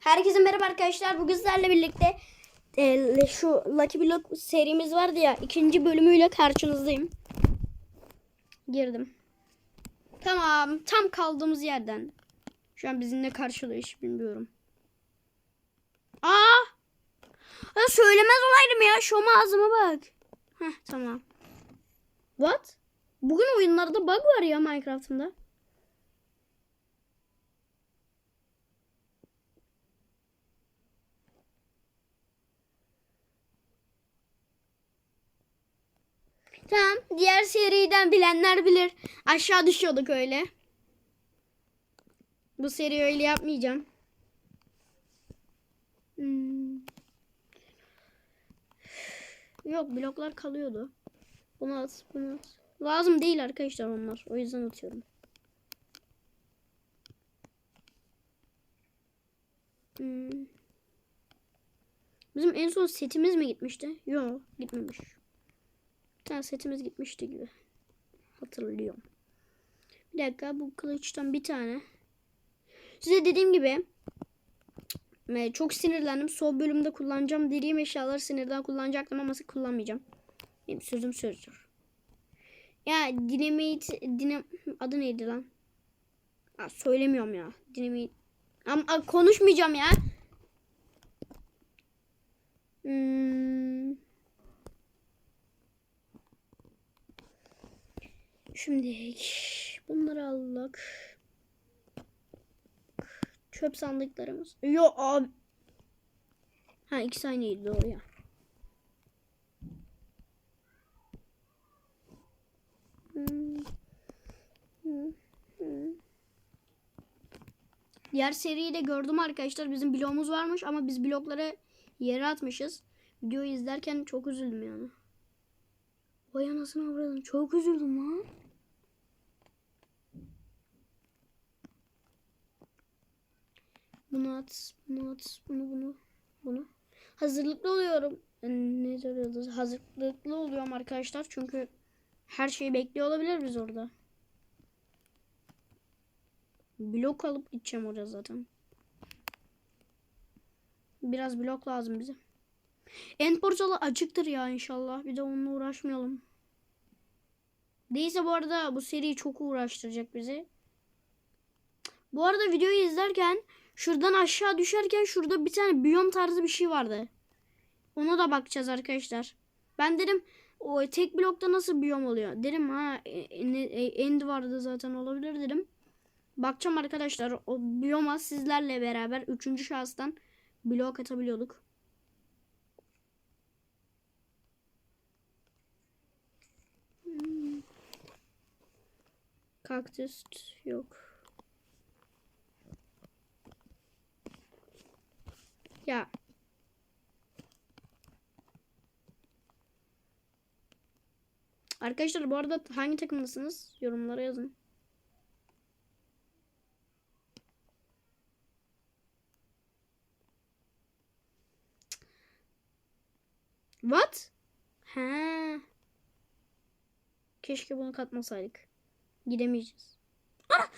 Herkese merhaba arkadaşlar. Bugün sizlerle birlikte e, şu Lucky Block serimiz vardı ya. ikinci bölümüyle karşınızdayım. Girdim. Tamam. Tam kaldığımız yerden. Şu an bizimle karşılıyor bilmiyorum. Aa! Ya söylemez olaydım ya. Şom ağzıma bak. Heh tamam. What? Bugün oyunlarda bug var ya Minecraft'ımda. Tamam. Diğer seriden bilenler bilir. Aşağı düşüyorduk öyle. Bu seri öyle yapmayacağım. Hmm. Yok bloklar kalıyordu. Bunu at, bunu at. Lazım değil arkadaşlar onlar. O yüzden atıyorum. Hmm. Bizim en son setimiz mi gitmişti? Yok gitmemiş. Bir tane setimiz gitmişti gibi. Hatırlıyorum. Bir dakika bu kılıçtan bir tane. Size dediğim gibi e, çok sinirlendim. Son bölümde kullanacağım dediğim eşyaları sinirden kullanacaktım ama kullanmayacağım. Benim sözüm sözdür. Ya dinamit dinam adı neydi lan? Aa, söylemiyorum ya. Dinamit ama konuşmayacağım ya. Hmm. Şimdi bunları aldık. Çöp sandıklarımız. Yo abi. Ha iki saniyeydi doğru ya. Diğer seriyi de gördüm arkadaşlar. Bizim bloğumuz varmış ama biz blokları yere atmışız. Videoyu izlerken çok üzüldüm yani. Vay anasını avradım. Çok üzüldüm lan. Bunu at, bunu at, bunu, bunu, bunu. Hazırlıklı oluyorum. Ne soruyordu? Hazırlıklı oluyorum arkadaşlar çünkü her şeyi bekliyor olabilir biz orada. Blok alıp gideceğim oraya zaten. Biraz blok lazım bize. End portalı açıktır ya inşallah. Bir de onunla uğraşmayalım. Değilse bu arada bu seri çok uğraştıracak bizi. Bu arada videoyu izlerken şuradan aşağı düşerken şurada bir tane biyom tarzı bir şey vardı. Ona da bakacağız arkadaşlar. Ben dedim o tek blokta nasıl biyom oluyor? Dedim ha e, e, end vardı zaten olabilir dedim. Bakacağım arkadaşlar o biyoma sizlerle beraber üçüncü şahıstan blok atabiliyorduk. Hmm. Kaktüs yok. Ya. Arkadaşlar bu arada hangi takımdasınız? Yorumlara yazın. What? He. Keşke bunu katmasaydık. Gidemeyeceğiz. Ana!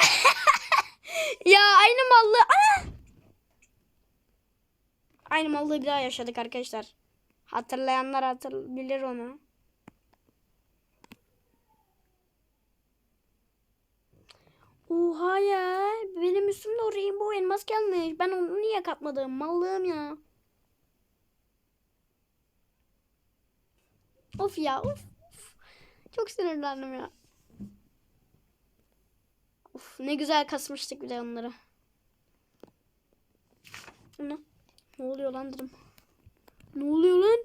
ya aynı mallı. Ana! Aynı mallığı bir daha yaşadık arkadaşlar. Hatırlayanlar hatırlar onu. Oha ya. Benim üstümde o rainbow elmas gelmiş. Ben onu niye katmadım? Mallığım ya. Of ya of. of. Çok sinirlendim ya. Of ne güzel kasmıştık bir de onları. Ne? Ne oluyor lan dedim. Ne oluyor lan?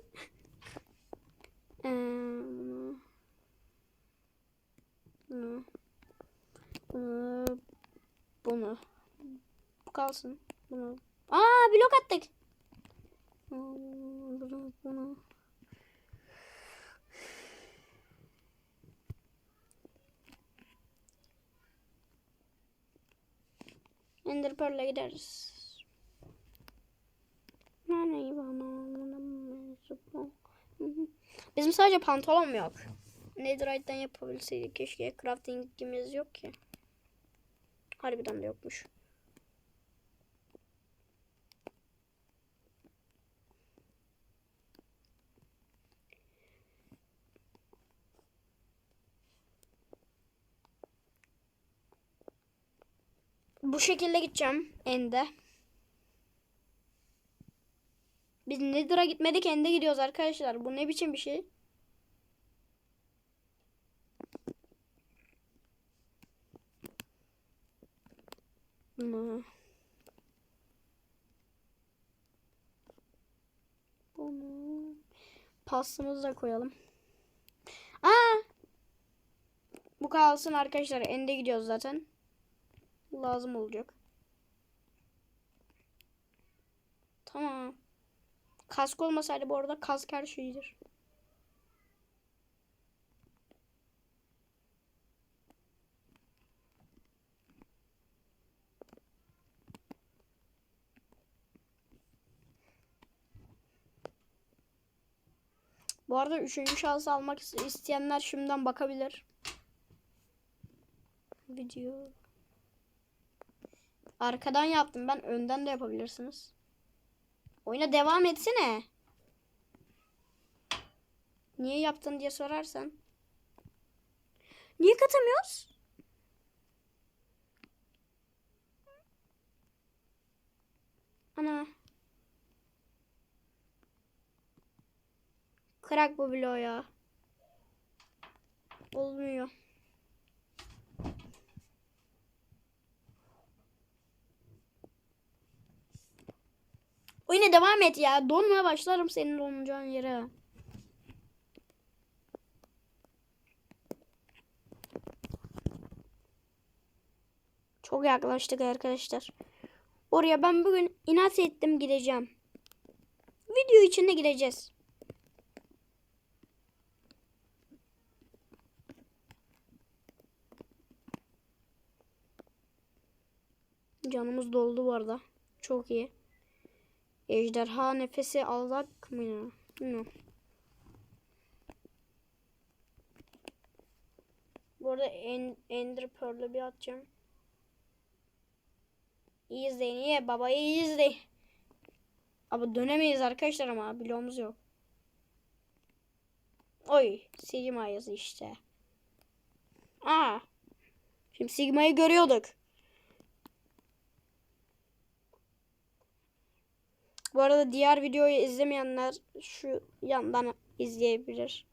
Ee, bunu. Bunu. Bunu. Bunu. Bu kalsın. Bunu. Aa blok attık. Bunu. Bunu. Ender Pearl'e gideriz. Bizim sadece pantolon yok. Netherite'den yapabilseydik keşke. Crafting'imiz yok ki. Harbiden de yokmuş. Bu şekilde gideceğim ende. Biz Nether'a gitmedik ende gidiyoruz arkadaşlar. Bu ne biçim bir şey? Bunu. Bunu. Pastamızı da koyalım. Aa! Bu kalsın arkadaşlar. Ende gidiyoruz zaten. Lazım olacak. Tamam. Kask olmasaydı bu arada kask her şeydir. Bu arada üçüncü şahsı almak isteyenler şimdiden bakabilir. Video. Arkadan yaptım ben. Önden de yapabilirsiniz. Oyuna devam etsene. Niye yaptın diye sorarsan. Niye katamıyoruz? Ana. Kırak bu bloğu ya. Olmuyor. Oyuna devam et ya. Donmaya başlarım senin donacağın yere. Çok yaklaştık arkadaşlar. Oraya ben bugün inat ettim gideceğim. Video içinde gideceğiz. Canımız doldu bu arada. Çok iyi. Ejderha nefesi alacak mı ya? Bilmiyorum. Bu arada en, Ender Pearl'ü bir atacağım. İyi izleyin iyi baba iyi izleyin. Ama dönemeyiz arkadaşlar ama bloğumuz yok. Oy Sigma yazı işte. Aa. Şimdi Sigma'yı görüyorduk. Bu arada diğer videoyu izlemeyenler şu yandan izleyebilir.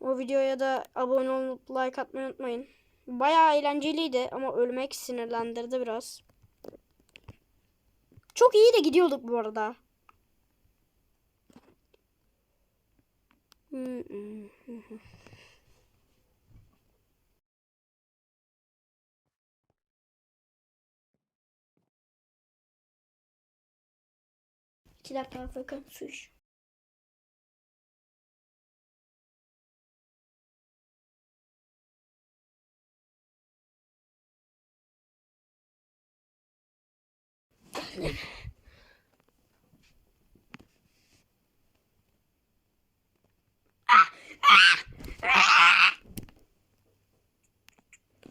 O videoya da abone olup like atmayı unutmayın. Bayağı eğlenceliydi ama ölmek sinirlendirdi biraz. Çok iyi de gidiyorduk bu arada. İki dakika bakın su iç.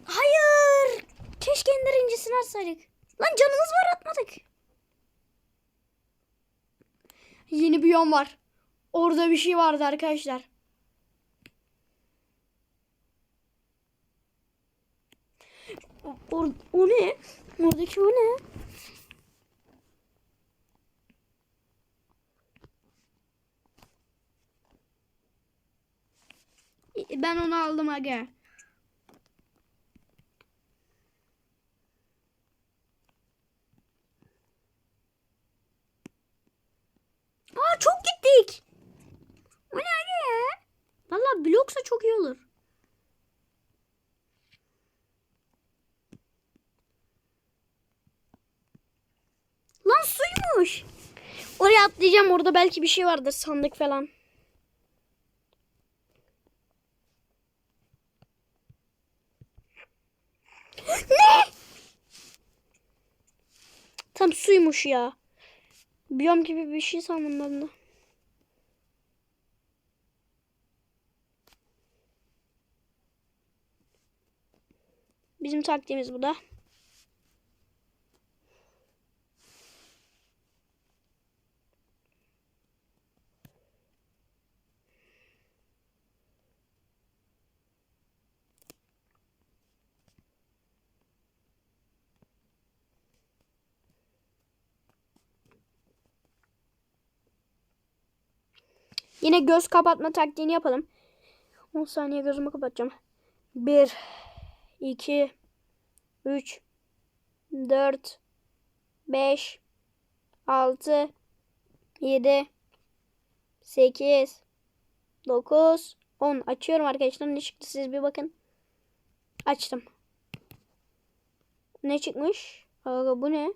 Hayır. Keşke ender incisini atsaydık. Lan canımız var atmadık. Yeni biyom var. Orada bir şey vardı arkadaşlar. O, o ne? Oradaki o ne? Ben onu aldım aga. Aa çok gittik. O ne ya? Valla bloksa çok iyi olur. Lan suymuş. Oraya atlayacağım. Orada belki bir şey vardır. Sandık falan. ne? Tam suymuş ya. Biyom gibi bir şey sandım ben de. Bizim taktiğimiz bu da. Yine göz kapatma taktiğini yapalım. 10 saniye gözümü kapatacağım. 1 2 3 4 5 6 7 8 9 10 açıyorum arkadaşlar ne çıktı siz bir bakın. Açtım. Ne çıkmış? Aga, bu ne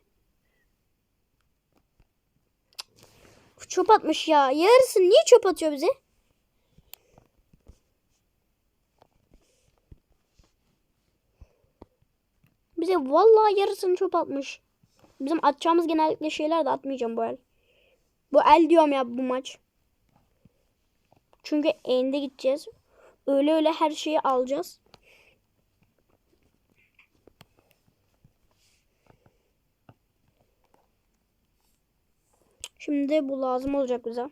çöp atmış ya. Yarısı niye çöp atıyor bize? Bize vallahi yarısını çöp atmış. Bizim atacağımız genellikle şeyler de atmayacağım bu el. Bu el diyorum ya bu maç. Çünkü ende gideceğiz. Öyle öyle her şeyi alacağız. Şimdi bu lazım olacak bize.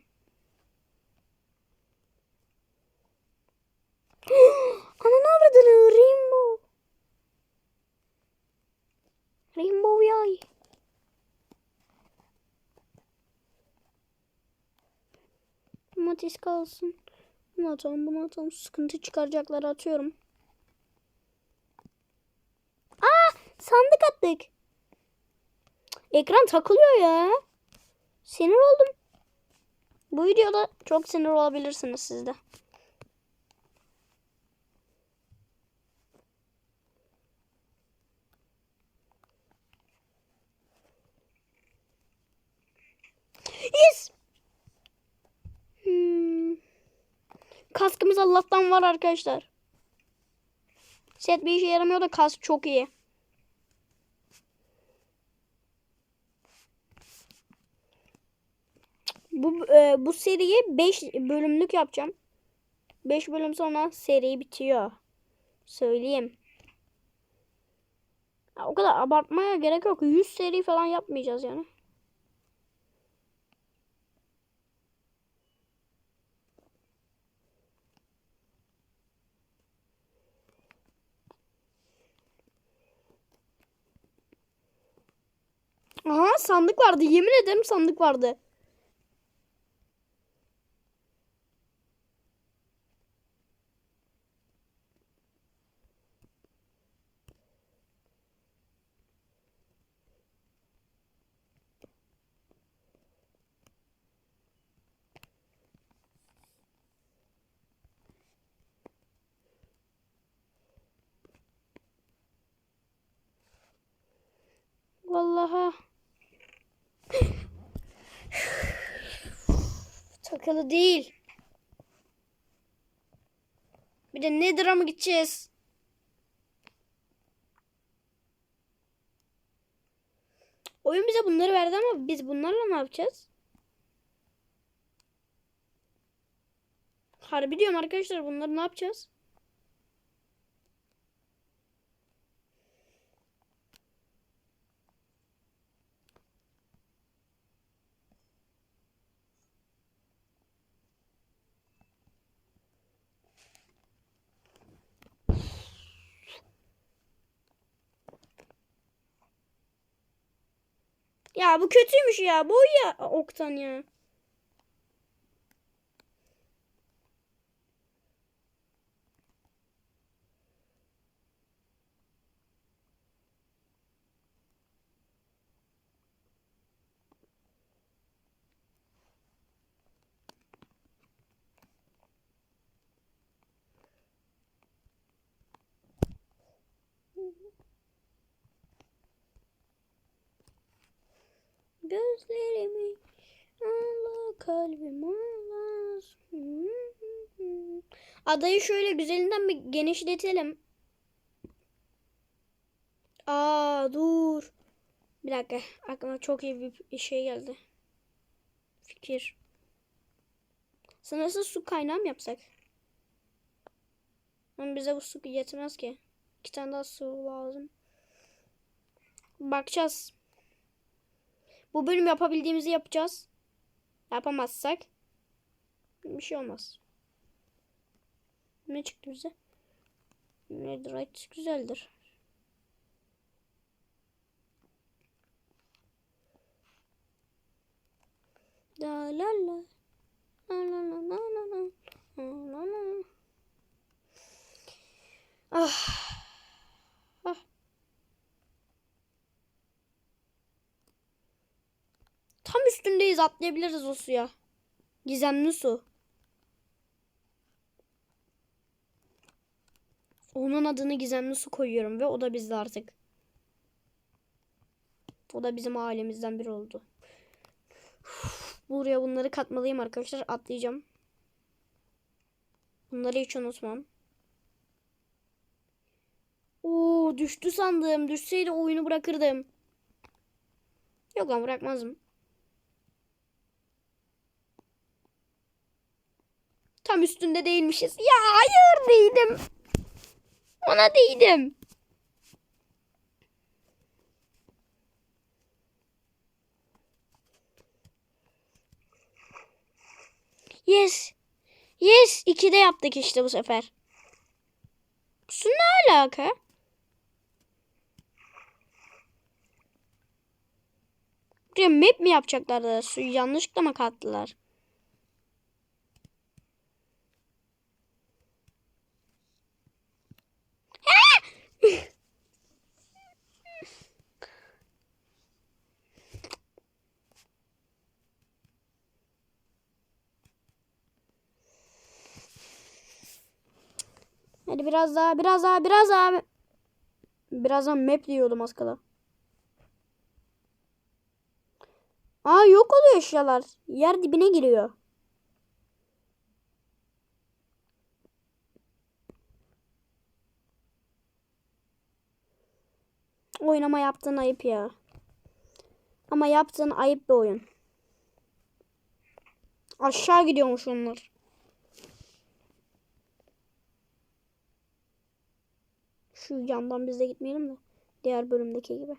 Ananı avradını Rainbow. Rainbow yay. Matis kalsın. Bunu atalım bunu atalım. Sıkıntı çıkaracakları atıyorum. Aa sandık attık. Ekran takılıyor ya. Sinir oldum. Bu videoda çok sinir olabilirsiniz siz de. Yes. Hmm. Kaskımız Allah'tan var arkadaşlar. Set bir işe yaramıyor da kask çok iyi. Bu e, bu seriyi 5 bölümlük yapacağım. 5 bölüm sonra seri bitiyor. Söyleyeyim. Ya, o kadar abartmaya gerek yok. 100 seri falan yapmayacağız yani. Aha sandık vardı. Yemin ederim sandık vardı. Vallahi. Takılı değil. Bir de Nether'a mı gideceğiz? Oyun bize bunları verdi ama biz bunlarla ne yapacağız? Harbi diyorum arkadaşlar bunları ne yapacağız? Ya bu kötüymüş ya. Boy ya Oktan ya. Gözlerimi Allah kalbim ağlar. Adayı şöyle güzelinden bir genişletelim. Aa dur. Bir dakika aklıma çok iyi bir şey geldi. Fikir. Sınırsız su kaynağı mı yapsak? Ama bize bu su yetmez ki. İki tane daha su lazım. Bakacağız. Bu bölüm yapabildiğimizi yapacağız. Yapamazsak bir şey olmaz. Ne çıktı bize? Netherite güzeldir. La la la. Ah. Ah. Tam üstündeyiz atlayabiliriz o suya. Gizemli su. Onun adını gizemli su koyuyorum ve o da bizde artık. O da bizim ailemizden biri oldu. Buraya bunları katmalıyım arkadaşlar. Atlayacağım. Bunları hiç unutmam. Oo düştü sandım. Düşseydi oyunu bırakırdım. Yok lan bırakmazdım. Tam üstünde değilmişiz. Ya hayır değdim. Ona değdim. Yes. Yes. İkide yaptık işte bu sefer. Su ne alaka? Buraya map mi yapacaklardı? Suyu yanlışlıkla mı kattılar? Biraz daha, biraz daha, biraz daha. Birazdan map diyordum az kala. Aa yok oluyor eşyalar. Yer dibine giriyor. Oynama yaptığın ayıp ya. Ama yaptığın ayıp bir oyun. Aşağı gidiyormuş onlar. Şu yandan biz de gitmeyelim de. Diğer bölümdeki gibi.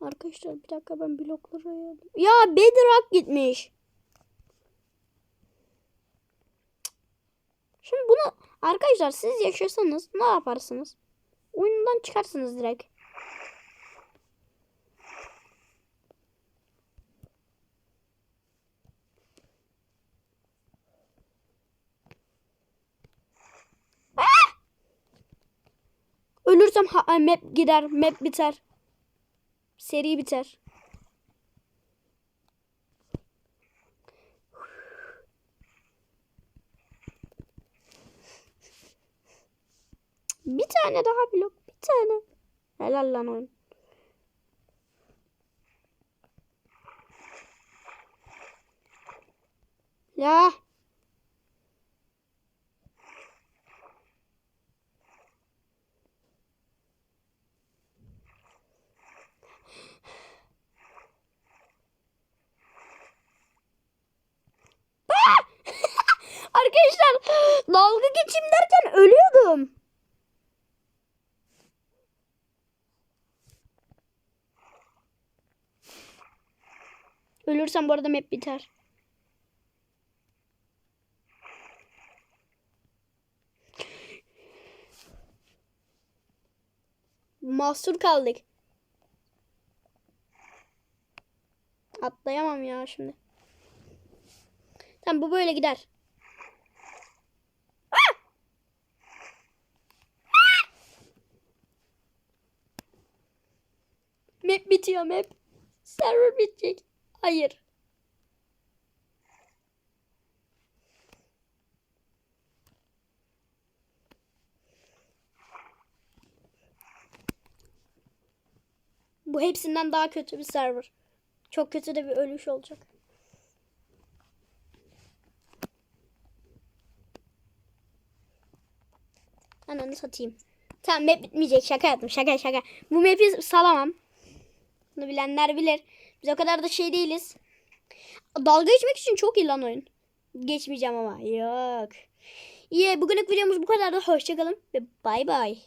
Arkadaşlar bir dakika ben blokları ayarlayayım. Ya Bedrock gitmiş. Şimdi bunu arkadaşlar siz yaşasanız ne yaparsınız? Oyundan çıkarsınız direkt. Ölürsem ha- ay, map gider, map biter. Seri biter. Bir tane daha blok, bir tane. Helal lan oyun. Ya. Arkadaşlar dalga geçeyim derken ölüyordum. Ölürsem bu arada map biter. Mahsur kaldık. Atlayamam ya şimdi. Tamam bu böyle gider. Map bitiyor map. Server bitecek. Hayır. Bu hepsinden daha kötü bir server. Çok kötü de bir ölüş olacak. Ananı satayım. Tamam map bitmeyecek. Şaka yaptım. Şaka şaka. Bu map'i salamam. Bunu bilenler bilir. Biz o kadar da şey değiliz. Dalga geçmek için çok iyi lan oyun. Geçmeyeceğim ama. Yok. İyi bugünlük videomuz bu kadar da. Hoşçakalın ve bay bay.